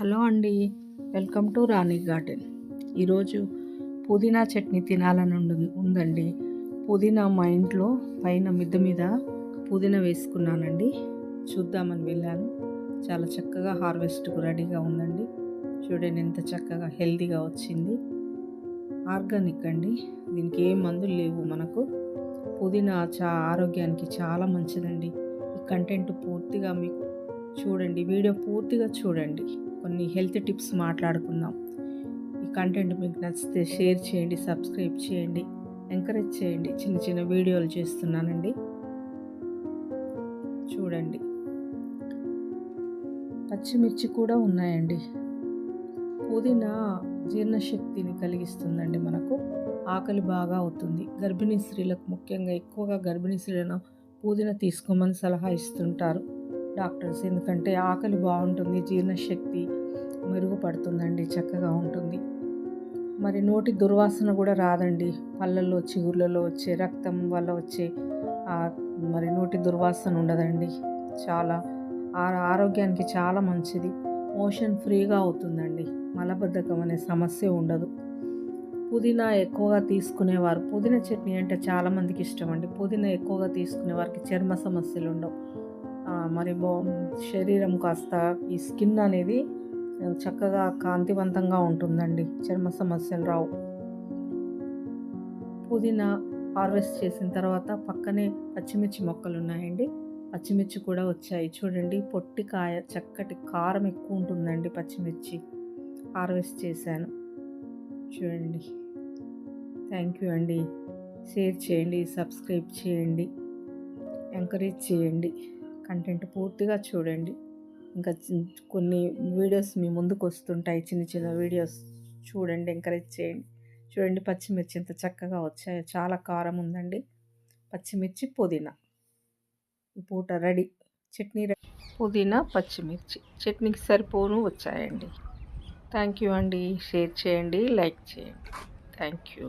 Hello అండి welcome to Rani garden. ఈరోజు పుదీనా చట్నీ తినాలని ఉందండి. పుదీనా మా ఇంట్లో పైన మిద్దె మీద పుదీనా వేసుకున్నానండి. చూద్దామని వెళ్ళాను. చాలా చక్కగా హార్వెస్ట్కు రెడీగా ఉందండి. చూడండి ఎంత చక్కగా హెల్తీగా వచ్చింది. ఆర్గానిక్ అండి. దీనికి ఏ మందులు లేవు మనకు. పుదీనా చా ఆరోగ్యానికి చాలా మంచిదండి. ఈ కంటెంట్ పూర్తిగా మీకు చూడండి వీడియో పూర్తిగా చూడండి. కొన్ని హెల్త్ టిప్స్ మాట్లాడుకుందాం. ఈ కంటెంట్ మీకు నచ్చితే షేర్ చేయండి సబ్స్క్రైబ్ చేయండి ఎంకరేజ్ చేయండి. చిన్న చిన్న వీడియోలు చేస్తున్నానండి. చూడండి. పచ్చిమిర్చి కూడా ఉన్నాయండి. పుదీనా జీర్ణశక్తిని కలిగిస్తుందండి మనకు. ఆకలి బాగా అవుతుంది. గర్భిణీ స్త్రీలకు ముఖ్యంగా ఎక్కువగా గర్భిణీ స్త్రీలను పుదీనా తీసుకోమని సలహా ఇస్తుంటారు. డాక్టర్స్. ఎందుకంటే ఆకలి బాగుంటుంది జీర్ణశక్తి మెరుగుపడుతుందండి చక్కగా ఉంటుంది. మరి నోటి దుర్వాసన కూడా రాదండి. పళ్ళల్లో చిగుర్లలో వచ్చే రక్తం వల్ల వచ్చే మరి నోటి దుర్వాసన ఉండదండి. చాలా ఆ- ఆరోగ్యానికి చాలా మంచిది. మోషన్ ఫ్రీగా అవుతుందండి. మలబద్ధకం అనే సమస్య ఉండదు. పుదీనా ఎక్కువగా తీసుకునేవారు. పుదీనా చట్నీ అంటే చాలామందికి ఇష్టం అండి. పుదీనా ఎక్కువగా తీసుకునే వారికి చర్మ సమస్యలు ఉండవు. మరి బో శరీరం కాస్త ఈ స్కిన్ అనేది చక్కగా కాంతివంతంగా ఉంటుందండి. చర్మ సమస్యలు రావు. పుదీనా హార్వెస్ట్ చేసిన తర్వాత పక్కనే పచ్చిమిర్చి మొక్కలు ఉన్నాయండి. పచ్చిమిర్చి కూడా వచ్చాయి. చూడండి పొట్టి కాయ చక్కటి కారం ఎక్కువ ఉంటుందండి పచ్చిమిర్చి. హార్వెస్ట్ చేశాను. చూడండి. థ్యాంక్ యూ అండి. షేర్ చేయండి సబ్స్క్రైబ్ చేయండి. ఎంకరేజ్ చేయండి. కంటెంట్ పూర్తిగా చూడండి. ఇంకా కొన్ని వీడియోస్ మీ ముందుకు వస్తుంటాయి. చిన్న చిన్న వీడియోస్ చూడండి ఎంకరేజ్ చేయండి. చూడండి పచ్చిమిర్చి ఎంత చక్కగా వచ్చాయో. చాలా కారం ఉందండి. పచ్చిమిర్చి పుదీనా. ఈ పూట రెడీ. చట్నీ రెడీ పుదీనా పచ్చిమిర్చి. చట్నీకి సరిపోను వచ్చాయండి. థ్యాంక్ యూ అండి. షేర్ చేయండి లైక్ చేయండి. Thank you